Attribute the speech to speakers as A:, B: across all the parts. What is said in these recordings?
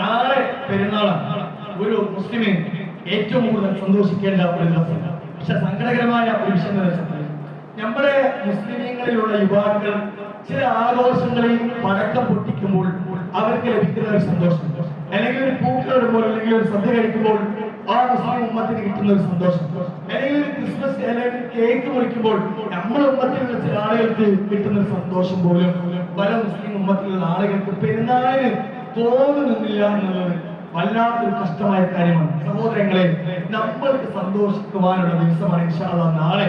A: നാളെ പെരുന്നാളാണ്. ഒരു മുസ്ലിമിന് ഏറ്റവും കൂടുതൽ സന്തോഷിക്കേണ്ട ഒരു ദിവസം. പക്ഷെ സങ്കടകരമായ ഒരു വിഷയം നമ്മുടെ മുസ്ലിമീങ്ങളിലുള്ള യുവാക്കൾ ചില ആഘോഷങ്ങളിൽ പടക്കം പൊട്ടിക്കുമ്പോൾ അവർക്ക് ലഭിക്കുന്ന ഒരു സന്തോഷം. അല്ലെങ്കിൽ ഒരു പൂക്കൾ ഇടുമ്പോൾ അല്ലെങ്കിൽ ഒരു സദ്യ കഴിക്കുമ്പോൾ ആ മുസ്ലിം ഉമ്മത്തിന് കിട്ടുന്ന ഒരു സന്തോഷം. അല്ലെങ്കിൽ ഒരു ക്രിസ്മസ് അല്ലെങ്കിൽ കേക്ക് മുറിക്കുമ്പോൾ നമ്മുടെ ഉമ്മത്തിലുള്ള ചില ആളുകൾക്ക് കിട്ടുന്ന ഒരു സന്തോഷം പോലും പല മുസ്ലിം ഉമ്മത്തിലുള്ള ആളുകൾക്ക് പെരുന്നാളിന് തോന്നുന്നില്ല എന്നുള്ളത് വല്ലാത്തൊരു കഷ്ടമായ കാര്യമാണ്. സഹോദരങ്ങളെ നമ്മൾക്ക് സന്തോഷിക്കുവാനുള്ള ദിവസമാണ് ഇൻഷാള്ള നാളെ.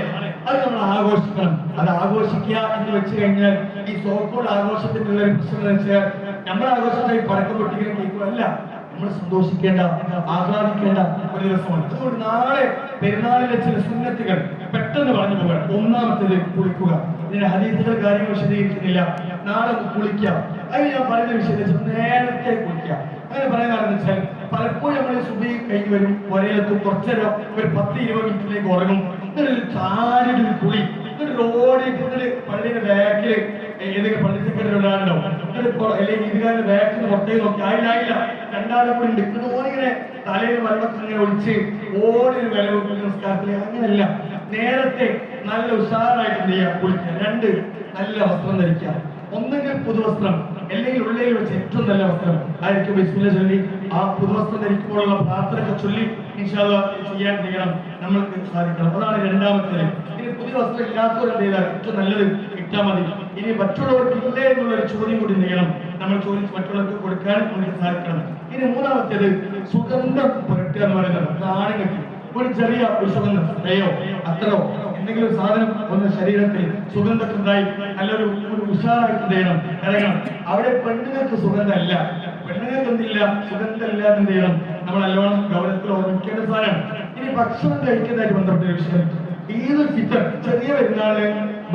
A: അത് നമ്മൾ ആഘോഷിക്കണം. അത് ആഘോഷിക്കുക എന്ന് വെച്ച് കഴിഞ്ഞാൽ ഈ സോക്കോൾ ആഘോഷത്തിനുള്ള ഒരു എന്ന് വെച്ചാൽ നമ്മൾ ആഘോഷിച്ചാൽ പടക്കം പൊട്ടിക്കുന്ന കേൾക്കുമല്ല നമ്മൾ സന്തോഷിക്കേണ്ട ആഹ്ലാദിക്കേണ്ട ഒരു ദിവസമാണ്. അതുകൊണ്ട് നാളെ പെരുന്നാളിലെ ചില സുന്നത്തുകൾ പെട്ടെന്ന് പറഞ്ഞു പോകാം. ഒന്നാമത്തേത് കുളിക്കുക. ഇതിന്റെ ഹദീസുകൾ കാര്യങ്ങൾ വിശദീകരിക്കുന്നില്ല. നാളെ കുളിക്കാം. അത് ഞാൻ പറയുന്ന വിശദീകരിച്ചു നേരത്തെ കുളിക്കാം. അങ്ങനെ പറയാൻ കാരണം വെച്ചാൽ പലപ്പോഴും നമ്മൾ സുബി കഴിഞ്ഞ് വരും പുരയിലെത്തും കുറച്ചേരം ഒരു പത്ത് ഇരുപത് മിനിറ്റിലേക്ക് ഉറങ്ങും. ഇങ്ങനൊരു ചാരിടൊരു കുളി. എന്നിട്ട് എന്നിട്ട് പള്ളിയുടെ ബാക്കിൽ ഏതൊക്കെ പള്ളി സെക്രട്ടറി എന്നിട്ട് പൊ- അല്ലെങ്കിൽ ഇതുകാരുടെ ബാക്കിൽ പുറത്തേക്ക് നോക്കി. ആയില്ല ആയില്ല രണ്ടാളും കൂടി എന്നിട്ട് ഓനിങ്ങനെ തലയിൽ വെള്ളത്തിൽ ഇങ്ങനെ ഒളിച്ച് ഓടി ഒരു വില നമസ്കാരത്തിൽ അങ്ങനെയല്ല. നേരത്തെ നല്ല ഉഷാറായിട്ട് എന്ത് ചെയ്യുക കുളിക്കുക. രണ്ട് നല്ല വസ്ത്രം ധരിക്കുക. ഒന്നെങ്കിൽ പുതുവസ്ത്രം അല്ലെങ്കിൽ ഉള്ളിൽ വെച്ച് ഏറ്റവും നല്ല വസ്ത്രം. ആയിരിക്കും ബിസ്മില്ല ചൊല്ലി. ആ പുതുവസ്ത്രം ധരിക്കുമ്പോഴുള്ള പ്രാർത്ഥനയൊക്കെ ചൊല്ലി ഇൻഷാല്ല ചെയ്യാൻ ചെയ്യണം. നമ്മൾക്ക് സാധിക്കണം. അതാണ് രണ്ടാമത്തേത് ഇനി പുതിയ വസ്ത്രം ഇല്ലാത്തവർ ചെയ്താൽ ഏറ്റവും നല്ലത് ഇട്ടാൽ മതി. ഇനി മറ്റുള്ളവർക്ക് ഇല്ലേ എന്നുള്ളൊരു ചോദ്യം കൂടി ചെയ്യണം? നമ്മൾ ചോദിച്ച് മറ്റുള്ളവർക്ക് കൊടുക്കാൻ നമുക്ക് സാധിക്കണം. ഇനി മൂന്നാമത്തേത് സുഗന്ധം പുരട്ടുക എന്ന് പറയുന്നത്. ആണുങ്ങൾക്ക് ഒരു ചെറിയ ഒരു ദയോ അത്രയോ. എന്തെങ്കിലും ഒരു സാധനം ഒന്ന് ശരീരത്തിൽ സുഗന്ധത്തിനായി നല്ലൊരു ഒരു ഉഷാറായിട്ട് ചെയ്യണം ഇറങ്ങണം. അവിടെ പെണ്ണുങ്ങൾക്ക് സുഗന്ധമല്ല. പെണ്ണുങ്ങൾക്ക് എന്തില്ല? സുഗന്ധമില്ല എന്ന് ചെയ്യണം? നമ്മൾ നല്ലോണം ഗൗരവത്തിൽ ഓർമ്മിക്കേണ്ട സാധനമാണ് ഇനി ഭക്ഷണം കഴിക്കുന്നതായിട്ട് ബന്ധപ്പെട്ട വിഷയം. ഈദുൽ ഫിത്തർ ചെറിയ പെരുന്നാൾ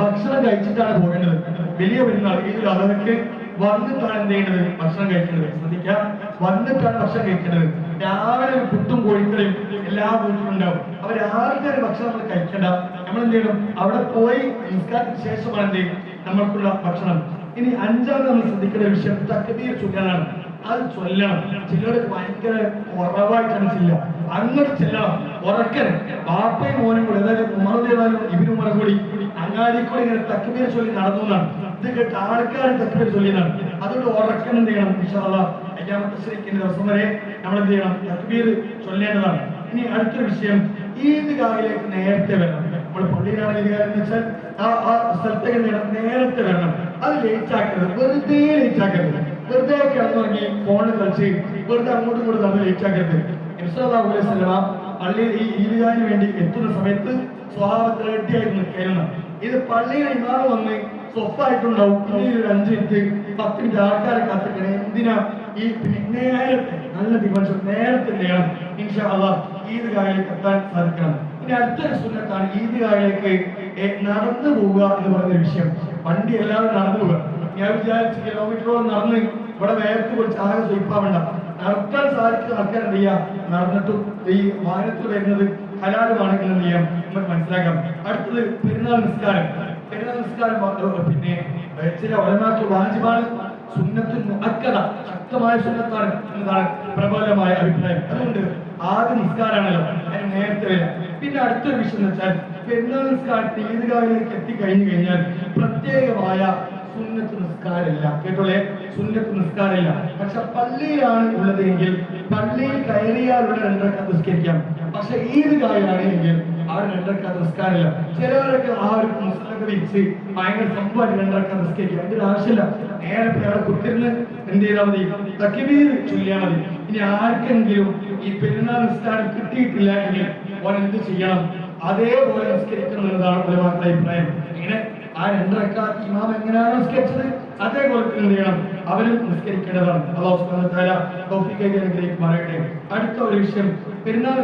A: ഭക്ഷണം കഴിച്ചിട്ടാണ് പോകേണ്ടത്. വലിയ പെരുന്നാൾ ഈദുൽ അതൊക്കെ വന്നിട്ടാണ് എന്ത് ചെയ്യേണ്ടത്? ഭക്ഷണം കഴിക്കേണ്ടത്. ശ്രദ്ധിക്കാം വന്നിട്ടാണ് ഭക്ഷണം കഴിക്കേണ്ടത്. രാവിലെ പുട്ടും കോഴിക്കളയും എല്ലാ വീട്ടിലുണ്ടാവും രാവിലത്തെ ഒരു ഭക്ഷണം നമ്മൾ കഴിക്കണ്ട. നമ്മൾ എന്ത് ചെയ്യണം? അവിടെ പോയി നിസ്കാരത്തിന് ശേഷമാണ് എന്ത് ചെയ്യും? നമ്മൾക്കുള്ള ഭക്ഷണം. ഇനി അഞ്ചാമത് നമ്മൾ ശ്രദ്ധിക്കേണ്ട വിഷയം തക്കതീർ ചൊല്ലാനാണ് അത് ചൊല്ലണം. ചിലർക്ക് ഭയങ്കര കുറവായിട്ടാണ് ചില്ല. അങ്ങോട്ട് ചെല്ലണം. ഉറക്കൻ. ബാപ്പയും മോനും കൂടി അതായത് ഉമർദേവാനും ഇവരും ഉമറും കൂടി അങ്ങാടി കൂടി ഇങ്ങനെ തക്കുബീർ ചൊല്ലി നടന്നു എന്നാണ് ഇത് കേട്ട് ആൾക്കാർ തക്കുബീർ ചൊല്ലിയതാണ്. അതുകൊണ്ട് ഉറക്കം എന്ത് ചെയ്യണം? ഇൻഷാല്ല അയ്യാമത്തെ ശ്രീക്കിന്റെ ദിവസം വരെ നമ്മൾ എന്ത് ചെയ്യണം? തക്ബീർ ചൊല്ലേണ്ടതാണ്. ഇനി അടുത്തൊരു വിഷയം ഈദ്ഗാഹിലേക്ക് നേരത്തെ വരണം. നമ്മൾ പള്ളിയിലാണ് എന്ന് വെച്ചാൽ ആ സ്ഥലത്തേക്ക് എന്ത് നേരത്തെ വരണം. അത് ലേറ്റ് ആക്കരുത്. വെറുതെ ലേറ്റ് ആക്കരുത്. വെറുതെ കിടന്നുറങ്ങി ഫോണിൽ കളിച്ച് വെറുതെ അങ്ങോട്ടും ഇങ്ങോട്ടും നമ്മൾ ലേറ്റ് ആക്കരുത്. ഇൻസ്റ്റാല്ലാഹു അലൈഹി വസല്ലമ പള്ളിയിൽ ഈ ഈദ്ഗാഹിന് വേണ്ടി എത്തുന്ന സമയത്ത് സ്വഭാവത്തിൽ റെഡിയായി നിൽക്കണം ഇത് പള്ളിയിൽ ഇമാറ് വന്ന് സ്വപ്പായിട്ടുണ്ടാവും. ഇനി ഒരു അഞ്ച് മിനിറ്റ് പത്ത് മിനിറ്റ് ആൾക്കാരെ കത്തിക്കണേ എന്തിനാ? ഈ പിന്നെ നേരത്തെ നല്ല ദിവസം നേരത്തെ ഇൻഷാള്ള ഈദ്ഗാഹിലേക്ക് എത്താൻ സാധിക്കണം. ഇനി അടുത്തൊരു സുന്നത്താണ് ഈദ്ഗാഹിലേക്ക് ഏ, നടന്നു പോവുക എന്ന് പറയുന്ന വിഷയം. വണ്ടി എല്ലാവരും നടന്നു പോവുക. ഞാൻ വിചാരിച്ച് കിലോമീറ്ററോളം നടന്ന് ഇവിടെ വേർത്ത് കുറിച്ച് ആകെ സ്വയിപ്പാവണ്ട നടത്താൻ സാധിക്കുന്ന ആൾക്കാരെന്ത് ചെയ്യാം നടന്നിട്ടും ഈ വാഹനത്തിൽ വരുന്നത് ഹലാലുമാണെങ്കിൽ നിയമം നമുക്ക് മനസ്സിലാക്കാം. അടുത്തത് പെരുന്നാൾ നിസ്കാരം. പെരുന്നാൾ നിസ്കാരം പിന്നെ ചില ഒലമാക്കൾ വാജിബാണ് സുന്നത്തുൽ മുഅക്കദ ശക്തമായ സുന്നത്താണ് എന്നതാണ് പ്രബലമായ അഭിപ്രായം. അതുകൊണ്ട് ആദ്യ നിസ്കാരമാണല്ലോ. അതിന് നേരത്തെ വരാം. പിന്നെ അടുത്തൊരു വിഷയം എന്ന് വെച്ചാൽ പെരുന്നാൾ നിസ്കാരത്തിൽ ഈദ്ഗാഹിലേക്ക് എത്തിക്കഴിഞ്ഞു കഴിഞ്ഞാൽ പ്രത്യേകമായ സുന്നത്ത് നിസ്കാരമില്ല. കേട്ടോളേ? സുന്നത്ത് നിസ്കാരമില്ല. പക്ഷെ പള്ളിയിലാണ് ഉള്ളതെങ്കിൽ പള്ളിയിൽ കയറിയാലുള്ള രണ്ടൊക്കെ നിസ്കരിക്കാം. പക്ഷെ ഈദ്ഗാഹിലാണ് എങ്കിൽ രണ്ടരക്ക നിസ്കാരമില്ല. ചിലവരൊക്കെ ആ ഒരു മുസ്ലിമൊക്കെ വിരിച്ച് ഭയങ്കര സംഭവമായിട്ട് രണ്ടരക്ക നിസ്കരിക്കാം. അതിന്റെ ആവശ്യമില്ല. നേരെ അവിടെ കുത്തിരുന്ന് എന്ത് ചെയ്താൽ മതി? തക്കിബീർ ചൊല്ലിയാൽ മതി. ഇനി ആർക്കെങ്കിലും ഈ പെരുന്നാൾ നിസ്കാരം കിട്ടിയിട്ടില്ല എങ്കിൽ ഓൻ എന്ത് ചെയ്യണം? അതേപോലെ നിസ്കരിക്കുന്നതാണ് ഒരുപാട് അഭിപ്രായം. ഇങ്ങനെ ആ രണ്ടരക്ക ഇമാം എങ്ങനെയാണ് നിസ്കരിച്ചത്? അതേപോലെ എന്ത് ചെയ്യണം? അവരും നിസ്കരിക്കേണ്ടതാണ്. അള്ളാഹു തആല തൗഫീഖ് അനുഗ്രഹിക്കുമാറാകട്ടെ അടുത്ത ഒരു വിഷയം പെരുന്നാൾ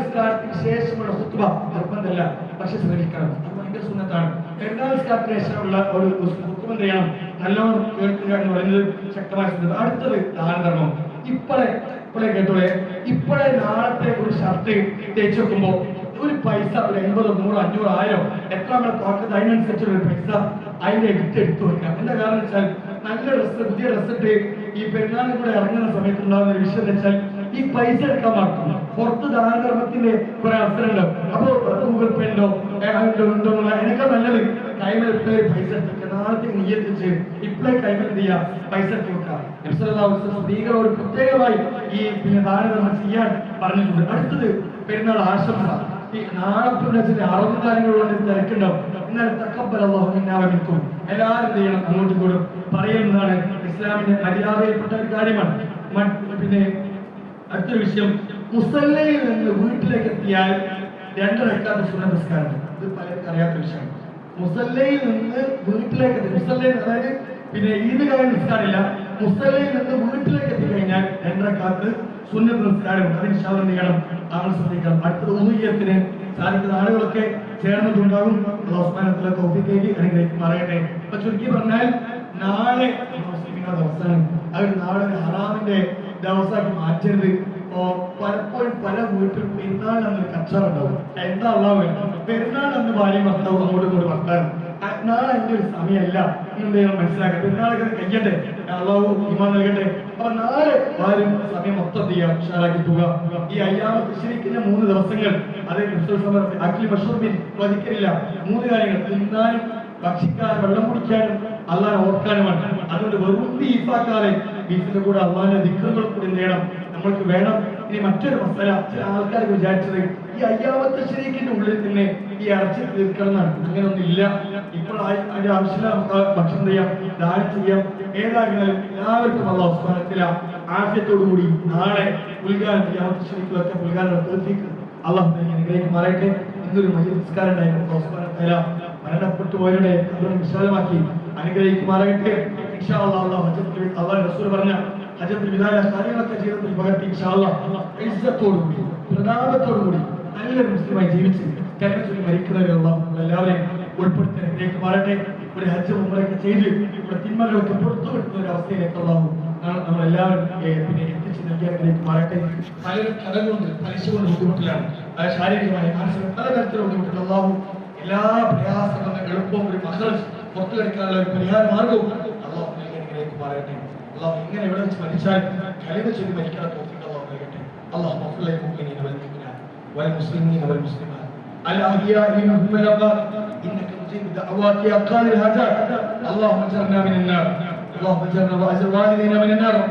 A: ശേഷമുള്ള ഹുത്ബ നിർബന്ധമല്ല പക്ഷെ ശ്രമിക്കണം അത് ഭയങ്കര സുന്നത്താണ്. പെരുന്നാൾ നിസ്കാരത്തിന് ശേഷമുള്ള ഒരു ഹുത്ബ എന്ത് ചെയ്യണം? നല്ലോണം കേൾക്കുക എന്ന് പറയുന്നത് ശക്തമായ അടുത്തത് ദാനധർമ്മം. ഇപ്പോഴേ ഇപ്പോഴേ കേട്ടോളെ ഇപ്പോഴേ നാളത്തെ ഒരു ഷർട്ട് തേച്ച് വെക്കുമ്പോൾ ഒരു പൈസ ഒരു എൺപതോ നൂറോ അഞ്ഞൂറോ ആയിരം എത്ര നമ്മുടെ പോക്കറ്റ് അതിനനുസരിച്ചുള്ള പൈസ അതിന്റെ എടുത്ത് എടുത്തു വെക്കാം. എന്താ കാരണം വെച്ചാൽ നല്ല ഡ്രസ്സ് പുതിയ ഡ്രസ്സ് ഈ പെരുന്നാളിൽ കൂടെ ഇറങ്ങുന്ന സമയത്ത് ഉണ്ടാകുന്ന ഒരു വിഷയം വെച്ചാൽ ഈ പൈസ എടുക്കാൻ മറക്കും. പുറത്ത് ദാനധർമ്മത്തിന്റെ കുറെ അവസരങ്ങൾ അപ്പൊ ഗൂഗിൾ പേ ഉണ്ടോ? ഉണ്ടോ നല്ലത്. കൈമൽ ഇപ്പോഴേ പൈസ നാളത്തെ നീയത്തിച്ച് ഇപ്പോഴേ കൈമൽ എന്ത് ചെയ്യാം? പൈസ എടുത്ത് വസല്ലം സ്ത്രീകളോട് പ്രത്യേകമായി ഈ പിന്നെ ദാനധർമ്മം ചെയ്യാൻ പറഞ്ഞിട്ടുണ്ട്. അടുത്തത് പെരുന്നാൾ ആശംസ. ഈ നാളെ പിന്നെ ചില അറബ് കാര്യങ്ങളുണ്ട് തിരക്കുണ്ടാവും. എന്നാൽ തക്കബൽ അള്ളാഹു മിന്നാവമിക്കും എല്ലാവരും ചെയ്യണം അങ്ങോട്ടും കൂടും. പറയുന്നതാണ് ഇസ്ലാമിന്റെ മര്യാദയിൽപ്പെട്ട ഒരു കാര്യമാണ്. പിന്നെ അടുത്ത വിഷയം മുസല്ലയിൽ നിന്ന് വീട്ടിലേക്ക് എത്തിയാൽ രണ്ട് റക്കാത്ത സുന്ന ഇത് പലർക്കും അറിയാത്ത വിഷയമാണ്. മുസല്ലയിൽ നിന്ന് വീട്ടിലേക്ക് മുസല്ലയിൽ അതായത് പിന്നെ ഈദ്ഗാഹ് നിസ്കാരമില്ല മുസല്ലയിൽ നിന്ന് വീട്ടിലേക്ക് എത്തിക്കഴിഞ്ഞാൽ രണ്ടരക്കാത്ത് സുന്നത്ത് നിസ്കാരം അതിന് ശവം നീളം താങ്കൾ ശ്രദ്ധിക്കണം. അടുത്തത് ഉദയത്തിന് സാധിക്കുന്ന ആളുകളൊക്കെ ചേർന്നിട്ടുണ്ടാകും. അവസാനത്തിലെ തോപ്പിക്കേക്ക് അനുഗ്രഹിക്കും പറയട്ടെ അപ്പൊ ചുരുക്കി പറഞ്ഞാൽ നാളെ മുസ്ലിങ്ങളുടെ അവസാനം. അവർ നാളെ ഹറാമിന്റെ ദിവസമാക്കി മാറ്റരുത്. പലപ്പോഴും പല വീട്ടിൽ പെരുന്നാൾ അന്ന് കച്ചറുണ്ടാവും എന്താ അള്ളാഹ് പെരുന്നാൾ അന്ന് ഭാര്യ ഭർത്താവ് അങ്ങോട്ടും ഇങ്ങോട്ട് വർത്താനം. ആ, നാളെ എന്റെ ഒരു സമയമല്ല. എന്ന് നമ്മൾ മനസ്സിലാക്കാം പെരുന്നാളൊക്കെ കഴിയട്ടെ. അള്ളാഹു ഇമാൻ നൽകട്ടെ. അപ്പൊ നാളെ ആരും സമയം മൊത്തം ചെയ്യാം? ഉഷാറാക്കി പോവുക. ഈ അയ്യാമത്ത് ശരിക്കുന്ന മൂന്ന് ദിവസങ്ങൾ അത് അഖിൽ ബഷൂർബിൻ വധിക്കില്ല മൂന്ന് കാര്യങ്ങൾ. തിന്നാനും ഭക്ഷിക്കാനും വെള്ളം കുടിക്കാനും അള്ളാഹെ ഓർക്കാനുമാണ് അതുകൊണ്ട് വെറും ബീഫാക്കാതെ ബീഫിന്റെ കൂടെ അള്ളാഹിന്റെ ദിക്കറുകൾ കൂടി നേടണം. നമ്മൾക്ക് വേണം. ഇനി മറ്റൊരു മസാല. ചില ആൾക്കാർ വിചാരിച്ചത് ഈ അയ്യാമത്തെ ശരീരത്തിന്റെ ഉള്ളിൽ തന്നെ ഈ ഇറച്ചി തീർക്കണം എന്നാണ് അങ്ങനെയൊന്നും ഇല്ല ഇപ്പോൾ അതിന്റെ ആവശ്യമില്ല നമുക്ക് ഭക്ഷണം ചെയ്യാം? ദാനം ചെയ്യാം. ഏതായിരുന്നാലും എല്ലാവർക്കും അല്ല അവസാനത്തില ആശയത്തോടുകൂടി നാളെ ഉദ്ഘാടനം അയ്യാമത്തെ ശരീരത്തിലൊക്കെ ഉദ്ഘാടനം തീർത്തിക്ക് അള്ളാഹു അനുഗ്രഹിക്കും മാറട്ടെ. ഇന്നൊരു മഹിళ നിസ്കാരം ഉണ്ടായിരുന്നു. അവസാനത്തില മരണപ്പെട്ടു പോയവരുടെ അവരെ വിശാലമാക്കി അനുഗ്രഹിക്കുമാറാകട്ടെ. അല്ലാഹു റസൂൽ പറഞ്ഞ ഹജത്തിൽ വിധാന കാര്യങ്ങളൊക്കെ ജീവിതത്തിൽ പകർത്തി ഇൻഷാ ഇസ്സത്തോടുകൂടി പ്രതാപത്തോടുകൂടി നല്ലൊരു മുസ്ലിമായി ജീവിച്ച് കരച്ചിൽ മരിക്കുന്നവരെ അല്ലാഹു എല്ലാവരെയും ഉൾപ്പെടുത്തി അനുഗ്രഹിക്കുമാറട്ടെ ഒരു ഹജ്ജ് മുമ്പൊക്കെ ചെയ്ത് ഇവിടെ തിന്മകളൊക്കെ പുറത്തു കിട്ടുന്ന ഒരു അവസ്ഥയിലേക്ക് അല്ലാഹു നാളെ നമ്മളെല്ലാവരും പിന്നെ എത്തിച്ച് നൽകി അനുഗ്രഹിക്കുമാറട്ടെ പലരും കടകളുണ്ട് പലിശ കൊണ്ട് ബുദ്ധിമുട്ടിലാണ് ശാരീരികമായ മാനസിക പലതരത്തിലുള്ള ബുദ്ധിമുട്ടുകൾ അല്ലാഹു എല്ലാ പ്രയാസങ്ങളും എളുപ്പവും ഒരു മഹർജ് പുറത്തു കിടക്കാനുള്ള ഒരു പരിഹാര മാർഗവും അള്ളാഹു നൽകി മാറട്ടെ. അള്ളാഹു ഇങ്ങനെ എവിടെ വെച്ച് മരിച്ചാൽ കഴിവ് ചൊല്ലി മരിക്കാൻ അള്ളാഹു നൽകട്ടെ. അള്ളാഹു മക്കളെ മുഅ്മിനീന والمسلمين والمسلمات. الأولياء منهم الأبرار إنك مجيب دعوات يا قال الهدى اللهم اجرنا من النار. اللهم اجرنا وأجر والدينا من النار.